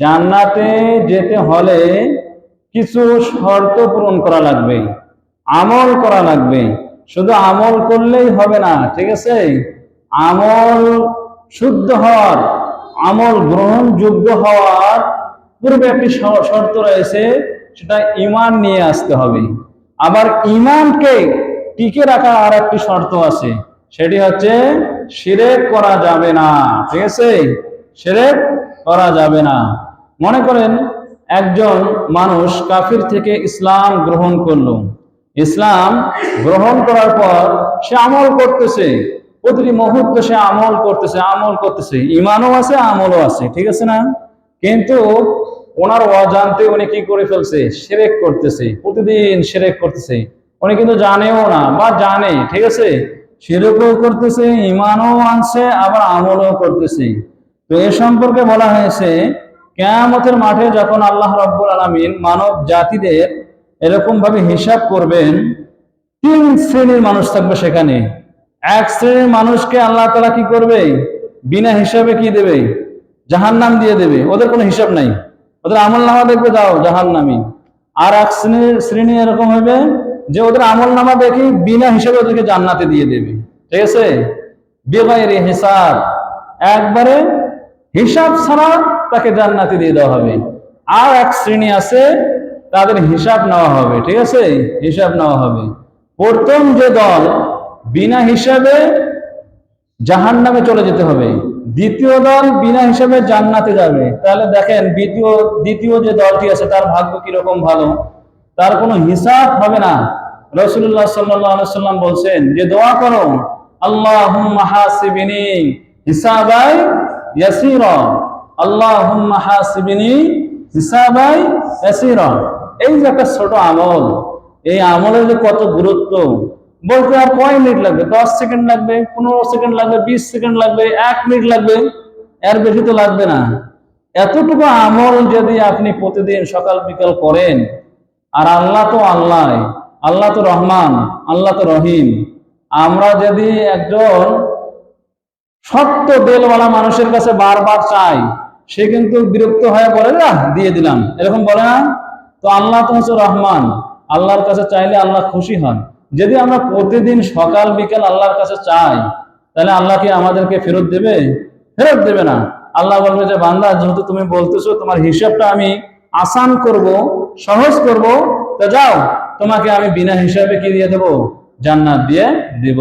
জান্নাতে যেতে হলে কিছু শর্ত পূরণ করা লাগবে, আমল করা লাগবে। শুধু আমল করলেই হবে না, ঠিক আছে? আমল শুদ্ধ হওয়ার, আমল গ্রহণযোগ্য হওয়ার পূর্বে একটি শর্ত রয়েছে, সেটা ইমান নিয়ে আসতে হবে। আবার ইমানকে টিকে রাখার আর একটি শর্ত আছে, সেটি হচ্ছে শিরেক করা যাবে না, ঠিক আছে? শিরেক করা যাবে না। মনে করেন একজন মানুষ কাফির থেকে ইসলাম গ্রহণ করল। ইসলাম গ্রহণ করার পর সে আমল করতেছে। প্রতিটি মুহূর্তে সে আমল করতেছে আমল করতেছে। ইমানও আছে, আমলও আছে, ঠিক আছে না? কিন্তু ওনার অজান্তে উনি কি করে ফেলছে? সেরেক করতেছে, প্রতিদিন সেরেক করতেছে। উনি কিন্তু জানেও না বা জানে, ঠিক আছে? সেরেকও করতেছে, ইমানও আনছে, আবার আমলও করতেছে। তো এ সম্পর্কে বলা হয়েছে, কেয়ামতের মাঠে যখন আল্লাহ রব্বুল আলমিন মানব জাতিদের এরকম ভাবে হিসাব করবেন, তিন শ্রেণির মানুষ থাকবে সেখানে। এক শ্রেণির মানুষকে আল্লাহ তালা কি করবে? বিনা হিসাবে কি দেবে? জাহান নাম দিয়ে দেবে। ওদের কোনো হিসাব নাই। ওদের আমল নামা দেখবে, যাও জাহান নামি আর এক শ্রেণির, শ্রেণি এরকম হবে যে ওদের আমল নামা দেখি বিনা হিসাবে ওদেরকে জান্নাতে দিয়ে দেবে। ঠিক আছে? বেবাইরে হিসাব। একবারে হিসাব ছাড়া তাকে জান্নাতে দিয়ে দেওয়া হবে। আর এক শ্রেণি আছে, তাদের হিসাব নেওয়া হবে, ঠিক আছে? হিসাব নেওয়া হবে। প্রথম যে দল, বিনা হিসাবে জাহান নামে চলে যেতে হবে। দ্বিতীয় দল বিনা হিসাবে জান্নাতে যাবে। তাহলে দেখেন, দ্বিতীয় দ্বিতীয় যে দলটি আছে, তার ভাগ্য কীরকম ভালো? তার কোনো হিসাব হবে না। রসুল্লাহ সাল্লাম বলছেন যে, দোয়া করো আল্লাহ হিসাবাই ইয়াসিরা। আল্লাহ হাসিবিনি হিসাবাই ইয়াসিরা। এই যে একটা ছোট আমল, এই আমলের যে কত গুরুত্ব, বলতে আর কয় মিনিট লাগবে? দশ সেকেন্ড লাগবে, পনেরো সেকেন্ড লাগবে, বিশ সেকেন্ড লাগবে, এক মিনিট লাগবে, এর বেশি তো লাগবে না। এতটুকু আমল যদি আপনি প্রতিদিন সকাল, বিকাল করেন, আর আল্লাহ তো আল্লাহ আল্লাহ তো রহমান, আল্লাহ তো রহিম, আমরা যদি একজন সত্য দেলওয়ালা মানুষের কাছে বারবার চাই। সে কিন্তু বিরক্ত হয়ে বলে, না, দিয়ে দিলাম। এরকম বলে না? তো আল্লাহ তো হচ্ছে রহমান। আল্লাহর কাছে চাইলে আল্লাহ খুশি হন। যদি আমরা প্রতিদিন সকাল, বিকাল আল্লাহর কাছে চাই, তাহলে আল্লাহ কি আমাদেরকে ফেরত দেবে? ফেরত দেবে না। আল্লাহ বলবে যে, বান্দা, যেহেতু তুমি বলতেছো, তোমার হিসাবটা আমি আসান করব, সহজ করব, তা যাও, তোমাকে আমি বিনা হিসাবে কি দিয়ে দেবো? জান্নাত দিয়ে দেব।